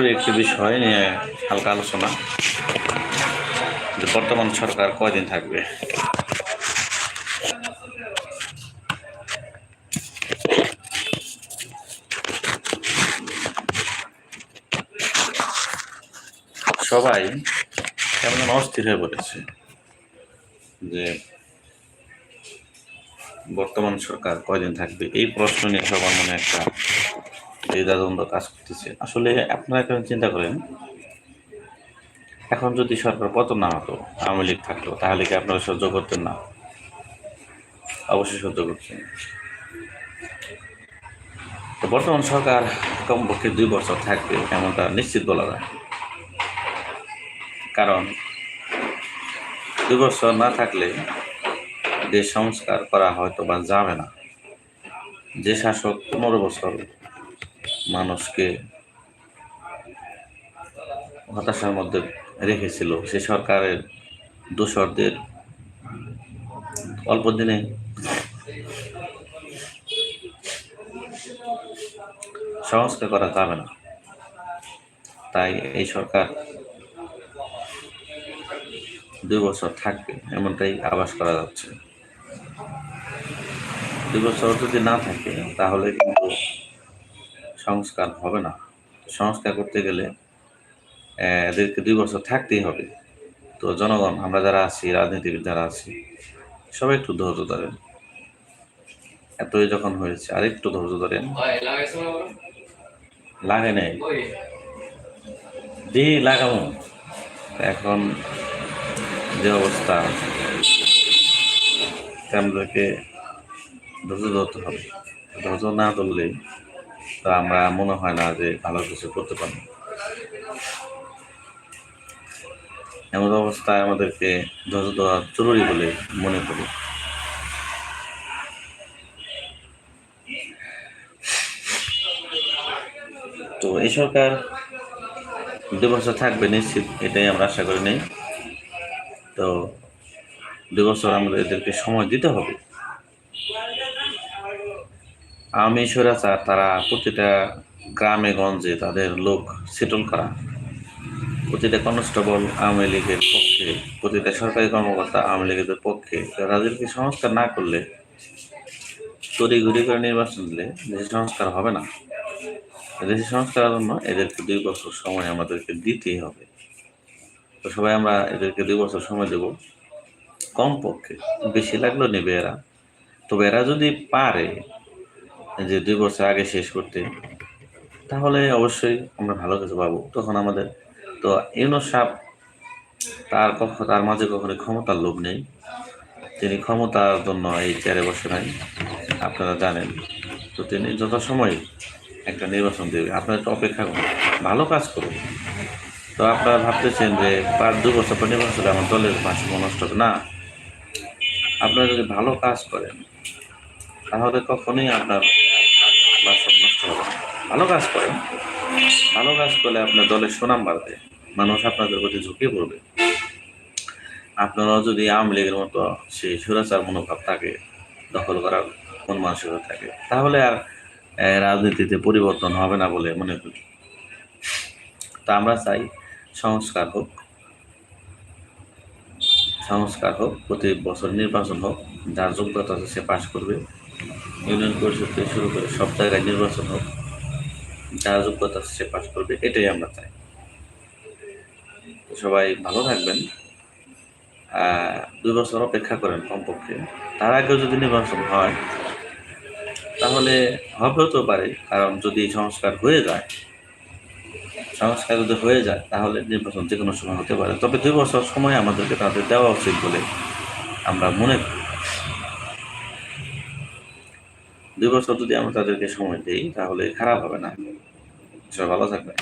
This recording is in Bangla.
জরুরি একটি বিষয় নিয়ে হালকা আলোচনা, যে বর্তমান সরকার কয়দিন থাকবে? সবাই কেমন অস্থির হয়ে পড়েছে যে বর্তমান সরকার কয়দিন থাকবে? এই প্রশ্ন নিয়ে সবার মনে একটা দ্বিধাদ্বন্দ্ব কাজ করতেছে। আসলে আপনারা এখন চিন্তা করেন, এখন যদি সরকার পতন না হতো, আওয়ামী লীগ থাকতো, তাহলে কি আপনারা সহ্য করতেন না? অবশ্যই সহ্য করছেন তো বর্তমান সরকার কমপক্ষে দুই বছর থাকবে, এমনটা নিশ্চিত বলা যায়। কারণ, দুই বছর না থাকলে দেশ সংস্কার করা হয়তো বা যাবে না। যে শাসক পনেরো বছর মানুষকে হতাশার মধ্যে রেখেছিল। সে সরকারের দোসরদের অল্প দিনে সংস্কার করা যাবে না। তাই এই সরকার দুই বছর থাকবে, এমনটাই আভাস করা যাচ্ছে। দুই বছর যদি না থাকে, তাহলে কিন্তু সংস্কার হবে না। সংস্কার করতে গেলে এদেরকে দুই বছর থাকতেই হবে। তো জনগণ আমরা যারা আছি রাজনীতিবিদ যারা আছি সবাই একটু ধৈর্য ধরেন। এতই যখন হয়েছে আর একটু ধৈর্য ধরেন। লাগে নাই। দি লাগামো এখন যে অবস্থা আমাদেরকে ধৈর্য ধরতে হবে। ধৈর্য না ধরলে তো আমরা মনে হয় না যে ভালো কিছু করতে পারব। এমন অবস্থায় আমাদেরকে ধৈর্য ধরা জরুরি বলে মনে করি। তো এই সরকার দু বছর থাকবে নিশ্চিত, এটাই আমরা আশা করি নেই। তো দু বছর আমাদের এদেরকে সময় দিতে হবে। আমি স্বৈরাচার তারা প্রতিটা গ্রামে, গঞ্জে তাদের লোক সেটল করা। প্রতিটা কনস্টেবল আওয়ামী লীগের পক্ষে, প্রতিটা সরকারি কর্মকর্তা আওয়ামী লীগের পক্ষে তাদেরকে সংস্কার না করলে, তড়িঘড়ি করে নির্বাচন দিলে দেশের সংস্কার হবে না। দেশের সংস্কারের জন্য এদেরকে দুই বছর সময় আমাদেরকে দিতেই হবে। তো সবাই আমরা এদেরকে দুই বছর সময় দেব। কমপক্ষে বেশি লাগল নেবে এরা। তবে এরা যদি পারে যে দুই বছর আগে শেষ করতে, তাহলে অবশ্যই আমরা ভালো কিছু পাবো। তখন আমাদের, তো ইউনুস সাপ তার কখন তার মাঝে কখনো ক্ষমতার লোভ নেই। তিনি ক্ষমতার জন্য এই চেয়ারে বসে নাই, আপনারা জানেন। তো তিনি যথাসময়ে একটা নির্বাচন দেবে। আপনারা একটু অপেক্ষা করুন, ভালো কাজ করুন। তো আপনারা ভাবতেছেন যে পাঁচ, দু বছর পর নির্বাচন আমার দলের ভারসাম্য নষ্ট হবে? না। আপনারা যদি ভালো কাজ করেন, তাহলে কখনোই আপনার ভারসাম্য নষ্ট হবে না ভালো কাজ করেন ভালো কাজ করলে আপনার দলের সুনাম বাড়বে, মানুষ আপনাদের প্রতি ঝুঁকে পড়বে। আপনারাও যদি আওয়ামী লীগের মতো সেই সুরাচার মনোভাব থাকে, দখল করার মন মানসিকতা থাকে, তাহলে আর রাজনীতিতে পরিবর্তন হবে না বলে মনে করি। তা আমরা চাই সংস্কার হোক সংস্কার হোক, প্রতি বছর নির্বাচন হোক, যার যোগ্যতা আছে সে পাশ করবে। ইউনিয়ন পরিষদ থেকে শুরু করে সব জায়গায় নির্বাচন হোক, যা যোগ্যতা সে পাশ করবে, এটাই আমরা চাই। সবাই ভালো থাকবেন। দুই বছর অপেক্ষা করেন কমপক্ষে। তার আগেও যদি নির্বাচন হয়, তাহলে হবেও তো পারে, কারণ যদি সংস্কার হয়ে যায়, সংস্কার যদি হয়ে যায়, তাহলে নির্বাচন যে কোনো সময় হতে পারে। তবে দুই বছর সময় আমাদেরকে তাদের দেওয়া উচিত বলে আমরা মনে করি। দুই বছর যদি আমরা তাদেরকে সময় দিই তাহলে খারাপ হবে না। সবাই ভালো থাকবে